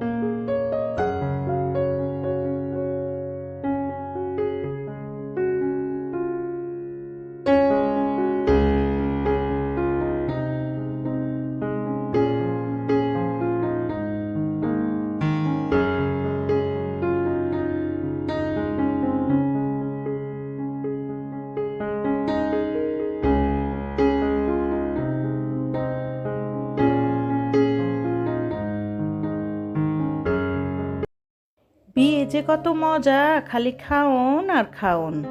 Música কত মজা, খালি খাওন আর খাওন।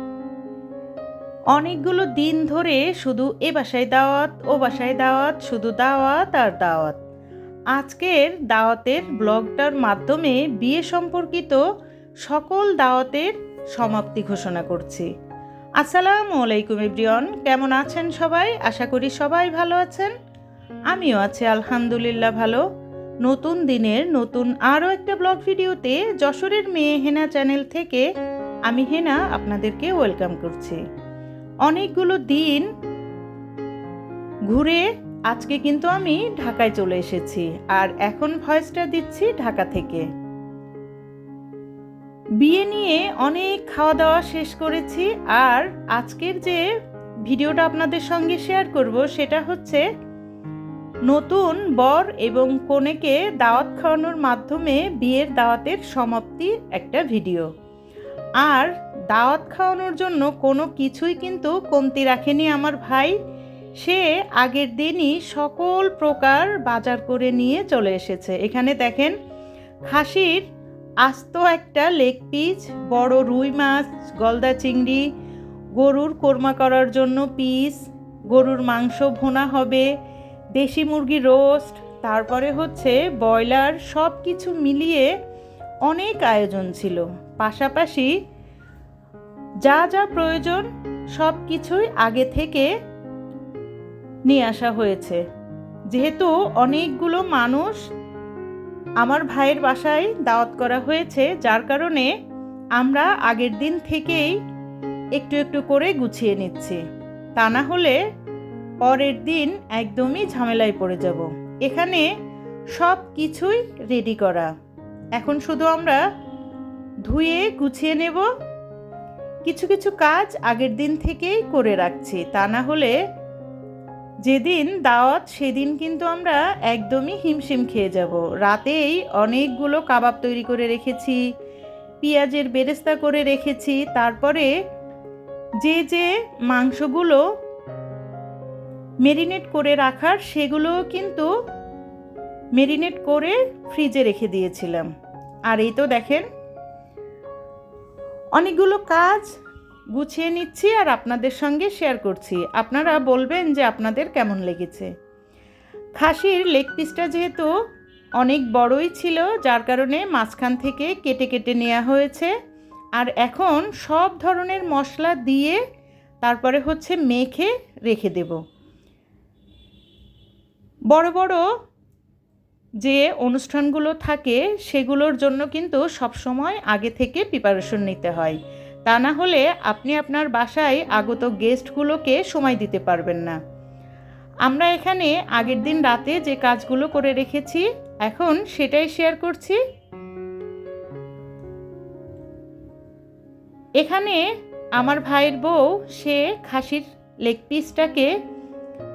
অনেকগুলো দিন ধরে শুধু এ বাসায় দাওয়াত, ও বাসায় দাওয়াত, শুধু দাওয়াত আর দাওয়াত। আজকের দাওয়াতের ব্লগটার মাধ্যমে বিয়ে সম্পর্কিত সকল দাওয়াতের সমাপ্তি ঘোষণা করছি। আসসালামু আলাইকুম ইব্রিয়ন কেমন আছেন সবাই? আশা করি সবাই ভালো আছেন। আমিও আছি আলহামদুলিল্লাহ ভালো। নতুন দিনের নতুন আরও একটা ব্লগ ভিডিওতে যশোরের মেয়ে হেনা চ্যানেল থেকে আমি হেনা আপনাদেরকে ওয়েলকাম করছি। অনেকগুলো দিন ঘুরে আজকে কিন্তু আমি ঢাকায় চলে এসেছি আর এখন ভয়েসটা দিচ্ছি ঢাকা থেকে। বিয়ে নিয়ে অনেক খাওয়া দাওয়া শেষ করেছি আর আজকের যে ভিডিওটা আপনাদের সঙ্গে শেয়ার করব সেটা হচ্ছে নতুন বর এবং কনেকে দাওয়াত খাওয়ানোর মাধ্যমে বিয়ের দাওয়াতের সমাপ্তি একটা ভিডিও। আর দাওয়াত খাওয়ানোর জন্য কোনো কিছুই কিন্তু কমতি রাখেনি আমার ভাই। সে আগের দিনই সকল প্রকার বাজার করে নিয়ে চলে এসেছে। এখানে দেখেন, খাসির আস্ত একটা লেগ পিস, বড় রুই মাছ, গলদা চিংড়ি, গরুর কোরমা করার জন্য পিস, গরুর মাংস ভোনা হবে দেশি মুরগি রোস্ট, তারপরে হচ্ছে ব্রয়লার সব কিছু মিলিয়ে অনেক আয়োজন ছিল। পাশাপাশি যা যা প্রয়োজন সব কিছুই আগে থেকে নিয়ে আসা হয়েছে। যেহেতু অনেকগুলো মানুষ আমার ভাইয়ের বাসায় দাওয়াত করা হয়েছে, যার কারণে আমরা আগের দিন থেকেই একটু একটু করে গুছিয়ে নিচ্ছি। তা না হলে পরের দিন একদমই ঝামেলায় পড়ে যাব। এখানে সব কিছুই রেডি করা। এখন শুধু আমরা ধুয়ে গুছিয়ে নেব। কিছু কিছু কাজ আগের দিন থেকেই করে রাখছি। তা না হলে যেদিন দাওয়াত সেদিন কিন্তু আমরা একদমই হিমশিম খেয়ে যাব। রাতেই অনেকগুলো কাবাব তৈরি করে রেখেছি, পেঁয়াজের বেরেস্তা করে রেখেছি, তারপরে যে যে মাংসগুলো মেরিনেট করে রাখার সেগুলো কিন্তু মেরিনেট করে ফ্রিজে রেখে দিয়েছিলাম। আর এই তো দেখেন, অনেকগুলো কাজ গুছিয়ে নিচ্ছি আর আপনাদের সঙ্গে শেয়ার করছি। আপনারা বলবেন যে আপনাদের কেমন লেগেছে। খাসির লেগ পিসটা যেহেতু অনেক বড়ই ছিল, যার কারণে মাঝখান থেকে কেটে কেটে নেওয়া হয়েছে। আর এখন সব ধরনের মশলা দিয়ে তারপরে হচ্ছে মেখে রেখে দেব। বড় বড় যে অনুষ্ঠানগুলো থাকে সেগুলোর জন্য কিন্তু সবসময় আগে থেকে প্রিপারেশন নিতে হয়। তা না হলে আপনি আপনার বাসায় আগত গেস্টগুলোকে সময় দিতে পারবেন না। আমরা এখানে আগের দিন রাতে যে কাজগুলো করে রেখেছি, এখন সেটাই শেয়ার করছি। এখানে আমার ভাইয়ের বউ, সে খাসির লেগ পিসটাকে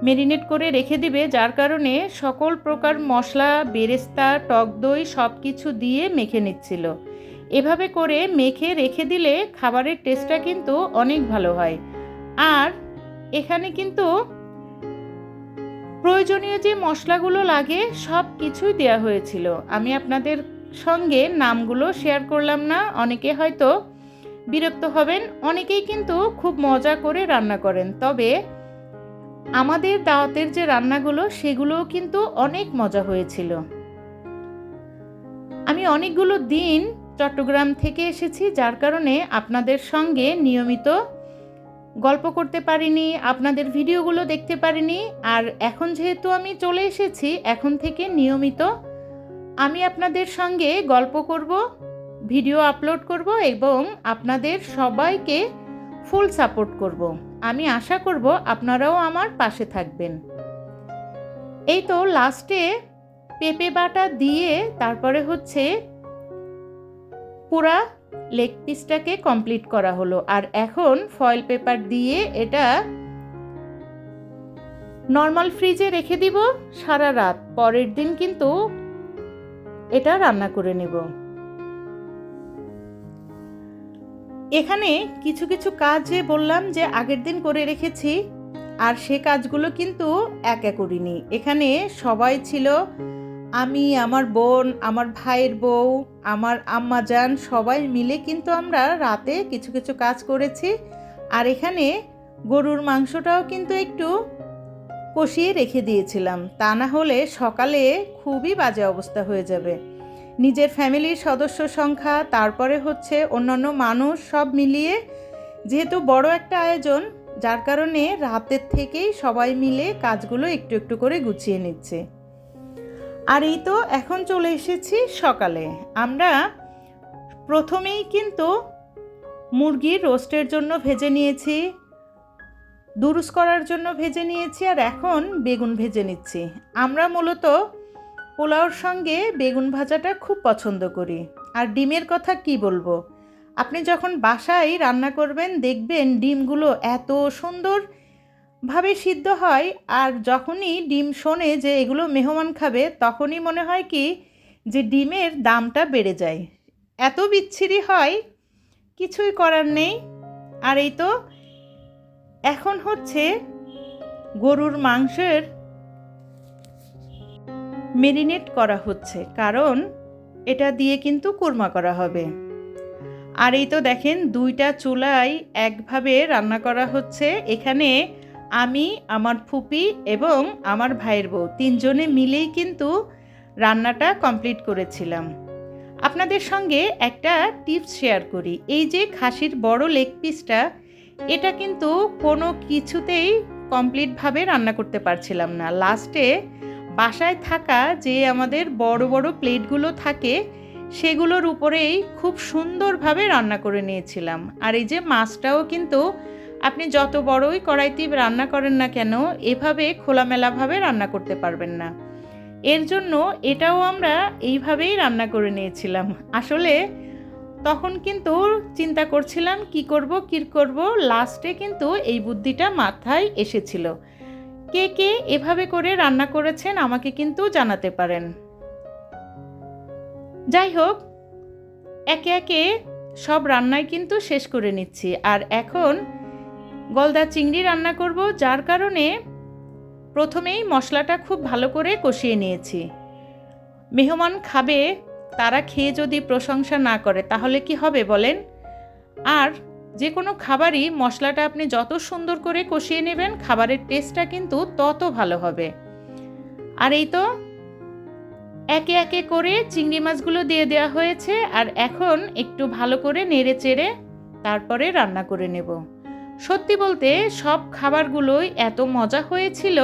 মেরিনেট করে রেখে দিবে, যার কারণে সকল প্রকার মশলা, বেরেস্তা, টক দই সব কিছু দিয়ে মেখে নিচ্ছিল। এভাবে করে মেখে রেখে দিলে খাবারের টেস্টটা কিন্তু অনেক ভালো হয়। আর এখানে কিন্তু প্রয়োজনীয় যে মশলাগুলো লাগে সব কিছুই দেওয়া হয়েছিল। আমি আপনাদের সঙ্গে নামগুলো শেয়ার করলাম না, অনেকে হয়তো বিরক্ত হবেন, অনেকেই কিন্তু খুব মজা করে রান্না করেন। তবে আমাদের দাওয়াতের যে রান্নাগুলো, সেগুলোও কিন্তু অনেক মজা হয়েছিল। আমি অনেকগুলো দিন চট্টগ্রাম থেকে এসেছি, যার কারণে আপনাদের সঙ্গে নিয়মিত গল্প করতে পারিনি, আপনাদের ভিডিওগুলো দেখতে পারিনি, আর এখন যেহেতু আমি চলে এসেছি, এখন থেকে নিয়মিত আমি আপনাদের সঙ্গে গল্প করব, ভিডিও আপলোড করব এবং আপনাদের সবাইকে ফুল সাপোর্ট করব। আমি আশা করব আপনারাও আমার পাশে থাকবেন। এই তো লাস্টে পেঁপে বাটা দিয়ে তারপরে হচ্ছে পুরা লেগ পিসটাকে কমপ্লিট করা হলো। আর এখন ফয়েল পেপার দিয়ে এটা নর্মাল ফ্রিজে রেখে দিব সারা রাত। পরের দিন কিন্তু এটা রান্না করে নেব। এখানে কিছু কিছু কাজ যে বললাম যে আগের দিন করে রেখেছি, আর সে কাজগুলো কিন্তু একা করিনি। এখানে সবাই ছিল, আমি, আমার বোন, আমার ভাইয়ের বউ, আমার আম্মা যান সবাই মিলে কিন্তু আমরা রাতে কিছু কিছু কাজ করেছি। আর এখানে গরুর মাংসটাও কিন্তু একটু কষিয়ে রেখে দিয়েছিলাম। তা না হলে সকালে খুবই বাজে অবস্থা হয়ে যাবে। নিজের ফ্যামিলির সদস্য সংখ্যা, তারপরে হচ্ছে অন্যান্য মানুষ সব মিলিয়ে যেহেতু বড় একটা আয়োজন, যার কারণে রাতের থেকেই সবাই মিলে কাজগুলো একটু একটু করে গুছিয়ে নিচ্ছে। আর এই তো এখন চলে এসেছি সকালে। আমরা প্রথমেই কিন্তু মুরগির রোস্টের জন্য ভেজে নিয়েছি, দুরুস করার জন্য ভেজে নিয়েছি, আর এখন বেগুন ভেজে নিচ্ছি। আমরা মূলত পোলাওর সঙ্গে বেগুন ভাজাটা খুব পছন্দ করি। আর ডিমের কথা কি বলব? আপনি যখন বাসায় রান্না করবেন, দেখবেন ডিমগুলো এত সুন্দর ভাবে সিদ্ধ হয়, আর যখনই ডিম শোনে যে এগুলো মেহমান খাবে, তখনই মনে হয় কি যে ডিমের দামটা বেড়ে যায়। এত বিচ্ছিরি হয়, কিছুই করার নেই। আর এই তো, এখন হচ্ছে গরুর মাংসের মেরিনেট করা হচ্ছে, কারণ এটা দিয়ে কিন্তু কোরমা করা হবে। আর এই তো দেখেন, দুইটা চুলায় একভাবে রান্না করা হচ্ছে। এখানে আমি, আমার ফুপি এবং আমার ভাইয়ের বউ, তিনজনে মিলেই কিন্তু রান্নাটা কমপ্লিট করেছিলাম। আপনাদের সঙ্গে একটা টিপস শেয়ার করি। এই যে খাসির বড় লেগ পিসটা, এটা কিন্তু কোনো কিছুতেই কমপ্লিটভাবে রান্না করতে পারছিলাম না। লাস্টে বাসায় থাকা যে আমাদের বড় বড় প্লেটগুলো থাকে, সেগুলোর উপরেই খুব সুন্দরভাবে রান্না করে নিয়েছিলাম। আর এই যে মাছটাও কিন্তু আপনি যত বড়ই কড়াইতে রান্না করেন না কেন, এভাবে খোলামেলাভাবে রান্না করতে পারবেন না। এর জন্য এটাও আমরা এইভাবেই রান্না করে নিয়েছিলাম। আসলে তখন কিন্তু চিন্তা করছিলাম, কি করব কি করব? লাস্টে কিন্তু এই বুদ্ধিটা মাথায় এসেছিল। কে কে এভাবে করে রান্না করেছেন আমাকে কিন্তু জানাতে পারেন। যাই হোক, একে একে সব রান্নাই কিন্তু শেষ করে নিচ্ছি। আর এখন গলদা চিংড়ি রান্না করব, যার কারণে প্রথমেই মশলাটা খুব ভালো করে কষিয়ে নিয়েছি। মেহমান খাবে, তারা খেয়ে যদি প্রশংসা না করে, তাহলে কি হবে বলেন? আর যে কোনো খাবারই মশলাটা আপনি যত সুন্দর করে কষিয়ে নেবেন, খাবারের টেস্টটা কিন্তু তত ভালো হবে। আর এই তো একে একে করে চিংড়ি মাছগুলো দিয়ে দেওয়া হয়েছে, আর এখন একটু ভালো করে নেড়ে চেড়ে তারপরে রান্না করে নেব। সত্যি বলতে সব খাবারগুলোই এত মজা হয়েছিল।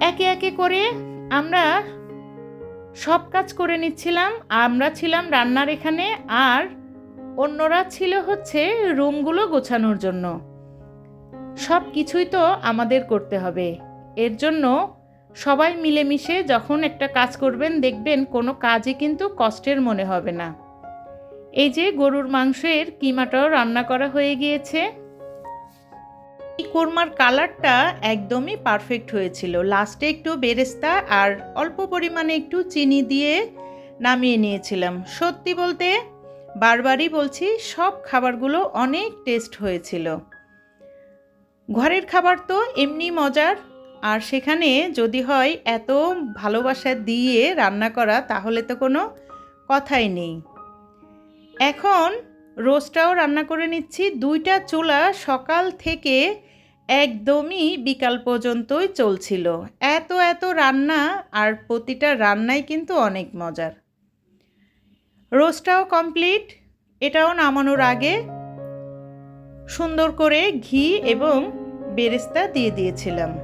একে একে করে আমরা সব কাজ করে নিচ্ছিলাম, আমরা ছিলাম রান্নার এখানে, আর অন্যরা ছিল হচ্ছে রুমগুলো গোছানোর জন্য। সব কিছুই তো আমাদের করতে হবে। এর জন্য সবাই মিলেমিশে যখন একটা কাজ করবেন, দেখবেন কোনো কাজই কিন্তু কষ্টের মনে হবে না। এই যে গরুর মাংসের কিমাটাও রান্না করা হয়ে গিয়েছে। এই কোরমার কালারটা একদমই পারফেক্ট হয়েছিল। লাস্টে একটু বেরেস্তা আর অল্প পরিমাণে একটু চিনি দিয়ে নামিয়ে নিয়েছিলাম। সত্যি বলতে বারবারই বলছি, সব খাবারগুলো অনেক টেস্ট হয়েছিল। ঘরের খাবার তো এমনি মজার। আর সেখানে যদি হয় এত ভালোবাসা দিয়ে রান্না করা, তাহলে তো কোনো কথাই নেই। এখন রোস্টটাও রান্না করে নিচ্ছি। দুইটা চুলা সকাল থেকে একদমই বিকাল পর্যন্তই চলছিল। এত এত রান্না আর প্রতিটা রান্নাই কিন্তু অনেক মজার। রোস্টটাও কমপ্লিট, এটাও নামানোর আগে সুন্দর করে ঘি এবং বেরেস্তা দিয়ে দিয়েছিলাম।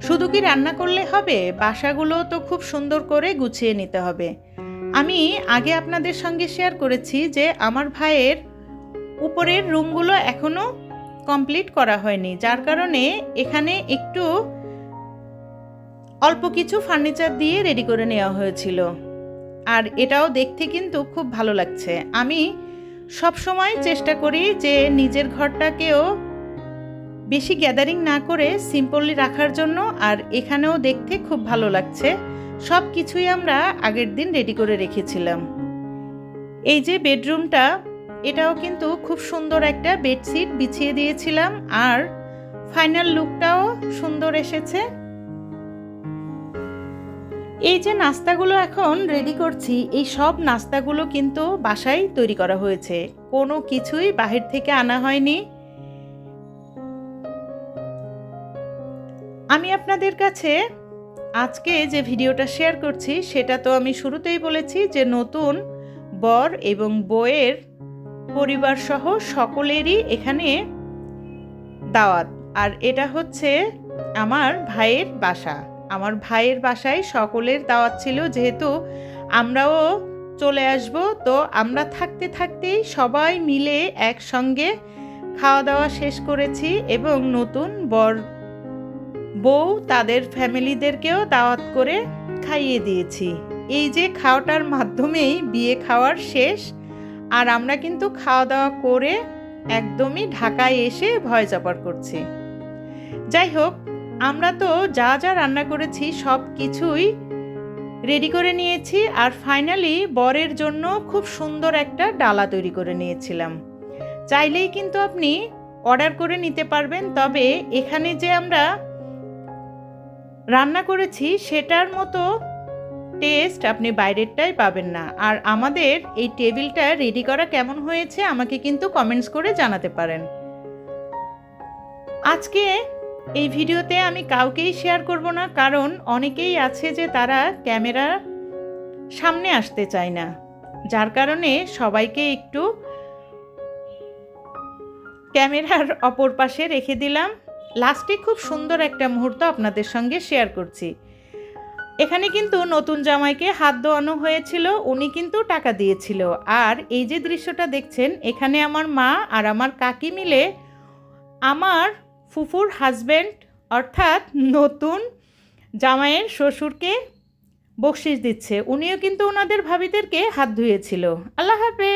শুধু কি রান্না করলে হবে? বাসাগুলো তো খুব সুন্দর করে গুছিয়ে নিতে হবে। আমি আগে আপনাদের সঙ্গে শেয়ার করেছি যে আমার ভাইয়ের উপরের রুমগুলো এখনও কমপ্লিট করা হয়নি। যার কারণে এখানে একটু অল্প কিছু ফার্নিচার দিয়ে রেডি করে নেওয়া হয়েছিল। আর এটাও দেখতে কিন্তু খুব ভালো লাগছে। আমি সব সময় চেষ্টা করি যে নিজের ঘরটাকেও বেশি গ্যাদারিং না করে সিম্পলি রাখার জন্য, আর এখানেও দেখতে খুব ভালো লাগছে। সব কিছুই আমরা আগের দিন রেডি করে রেখেছিলাম। এই যে বেডরুমটা এটাও কিন্তু খুব সুন্দর একটা বেডশিট বিছিয়ে দিয়েছিলাম আর ফাইনাল লুকটাও সুন্দর এসেছে। এই যে নাস্তাগুলো এখন রেডি করছি, এই সব নাস্তাগুলো কিন্তু বাসায় তৈরি করা হয়েছে। কোনো কিছুই বাহির থেকে আনা হয়নি। আমি আপনাদের কাছে আজকে যে ভিডিওটা শেয়ার করছি, সেটা তো আমি শুরুতেই বলেছি যে নতুন বর এবং বইয়ের পরিবার সহ সকলেরই এখানে দাওয়াত। আর এটা হচ্ছে আমার ভাইয়ের বাসা। আমার ভাইয়ের বাসায় সকলের দাওয়াত ছিল, যেহেতু আমরাও চলে আসব, তো আমরা থাকতে থাকতেই সবাই মিলে একসঙ্গে খাওয়া দাওয়া শেষ করেছি এবং নতুন বর বউ তাদের ফ্যামিলিদেরকেও দাওয়াত করে খাইয়ে দিয়েছি। এই যে খাওয়াটার মাধ্যমেই বিয়ে খাওয়ার শেষ, আর আমরা কিন্তু খাওয়া দাওয়া করে একদমই ঢাকায় এসে ভয় চাপার করছি। যাই হোক, আমরা তো যা যা রান্না করেছি সব কিছুই রেডি করে নিয়েছি, আর ফাইনালি বরের জন্য খুব সুন্দর একটা ডালা তৈরি করে নিয়েছিলাম। চাইলেই কিন্তু আপনি অর্ডার করে নিতে পারবেন, তবে এখানে যে আমরা রান্না করেছি, সেটার মতো টেস্ট আপনি বাইরেরটাই পাবেন না। আর আমাদের এই টেবিলটা রেডি করা কেমন হয়েছে, আমাকে কিন্তু কমেন্টস করে জানাতে পারেন। আজকে এই ভিডিওতে আমি কাউকেই শেয়ার করব না, কারণ অনেকেই আছে যে তারা ক্যামেরা সামনে আসতে চায় না। যার কারণে সবাইকে একটু ক্যামেরার অপর পাশে রেখে দিলাম। লাস্টে খুব সুন্দর একটা মুহূর্ত আপনাদের সঙ্গে শেয়ার করছি। এখানে কিন্তু নতুন জামাইকে হাত ধোয়ানো হয়েছিল, উনি কিন্তু টাকা দিয়েছিল। আর এই যে দৃশ্যটা দেখছেন, এখানে আমার মা আর আমার কাকি মিলে আমার ফুফুর হাজব্যান্ড অর্থাৎ নতুন জামাইয়ের শ্বশুরকে বকশিস দিচ্ছে। উনিও কিন্তু ওনাদের ভাবিদেরকে হাত ধুয়েছিল। আল্লাহ হাফেজ।